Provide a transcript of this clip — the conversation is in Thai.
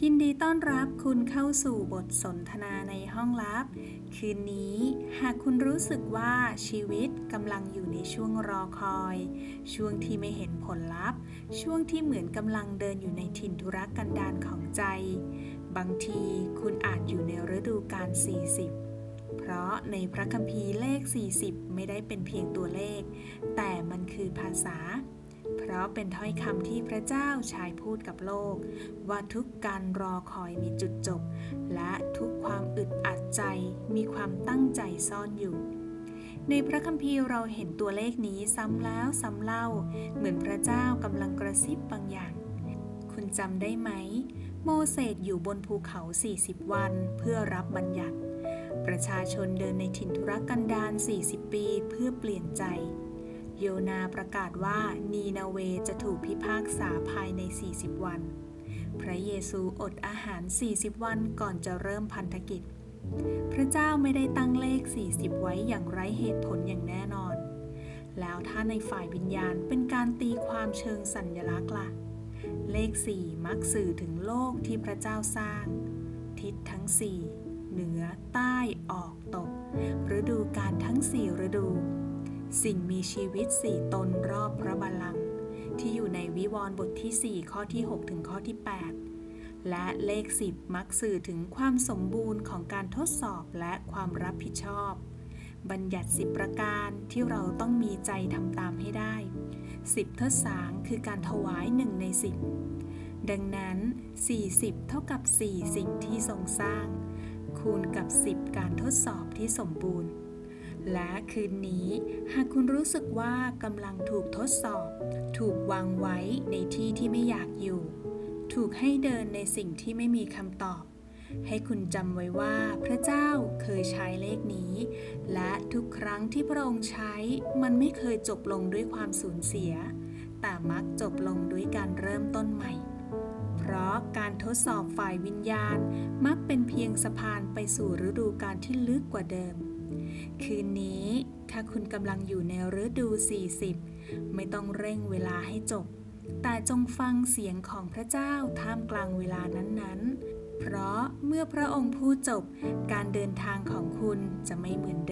ยินดีต้อนรับคุณเข้าสู่บทสนทนาในห้องลับ คืนนี้หากคุณรู้สึกว่าชีวิตกำลังอยู่ในช่วงรอคอย ช่วงที่ไม่เห็นผลลัพธ์ ช่วงที่เหมือนกำลังเดินอยู่ในถิ่นธุรกันดารของใจ บางทีคุณอาจอยู่ในฤดูกาล40 เพราะในพระคัมภีร์เลข 40 ไม่ได้เป็นเพียงตัวเลข แต่มันคือภาษา เพราะเป็นถ้อยคำที่พระเจ้าใช้พูดกับโลก ว่าทุกการรอคอยมีจุดจบ และทุกความอึดอัดใจมีความตั้งใจซ่อนอยู่ ในพระคัมภีร์เราเห็นตัวเลขนี้ซ้ำแล้วซ้ำเล่า เหมือนพระเจ้ากำลังกระซิบบางอย่าง คุณจำได้ไหม โมเสสอยู่บนภูเขา 40 วันเพื่อรับบัญญัติ ประชาชนเดินในถิ่นทุรกันดาร40 ปีเพื่อเปลี่ยนใจ โยนาประกาศว่านีนาเวจะถูกพิพากษาภายใน 40 วัน พระเยซูอดอาหาร 40 วันก่อนจะเริ่มพันธกิจ พระเจ้าไม่ได้ตั้งเลข 40 ไว้อย่างไร้เหตุผลอย่างแน่นอน แล้วถ้าในฝ่ายวิญญาณเป็นการตีความเชิงสัญญลักษณ์ล่ะ เลข 4 มักสื่อถึงโลกที่พระเจ้าสร้าง ทิศทั้ง 4 เหนือ ใต้ ออก ตก ฤดูการทั้ง 4 ฤดู สิ่งมีชีวิต4ตนรอบพระบัลลังก์ที่อยู่ในวิวรณ์บทที่ 4 ข้อที่ 6 ถึงข้อที่ 8 และเลข 10 มักสื่อถึงความสมบูรณ์ของการทดสอบและความรับผิดชอบ บัญญัติ 10 ประการที่เราต้องมีใจทำตามให้ได้ 10ทศสางคือการถวายหนึ่งใน 10 ดังนั้น 40 เท่ากับ 4 สิ่งที่ทรงสร้าง คูณกับ 10 การทดสอบที่สมบูรณ์ และคืนนี้ หากคุณรู้สึกว่ากำลังถูกทดสอบ ถูกวางไว้ในที่ที่ไม่อยากอยู่ ถูกให้เดินในสิ่งที่ไม่มีคำตอบ ให้คุณจำไว้ว่าพระเจ้าเคยใช้เลขนี้ และทุกครั้งที่พระองค์ใช้มันไม่เคยจบลงด้วยความสูญเสีย แต่มักจบลงด้วยการเริ่มต้นใหม่ เพราะการทดสอบฝ่ายวิญญาณมักเป็นเพียงสะพานไปสู่ฤดูการที่ลึกกว่าเดิม คืนนี้ถ้าคุณกำลังอยู่ในฤดู 40 ไม่ต้องเร่งเวลาให้จบ แต่จงฟังเสียงของพระเจ้าท่ามกลางเวลานั้นๆ เพราะเมื่อพระองค์พูดจบ การเดินทางของคุณจะไม่เหมือนเดิม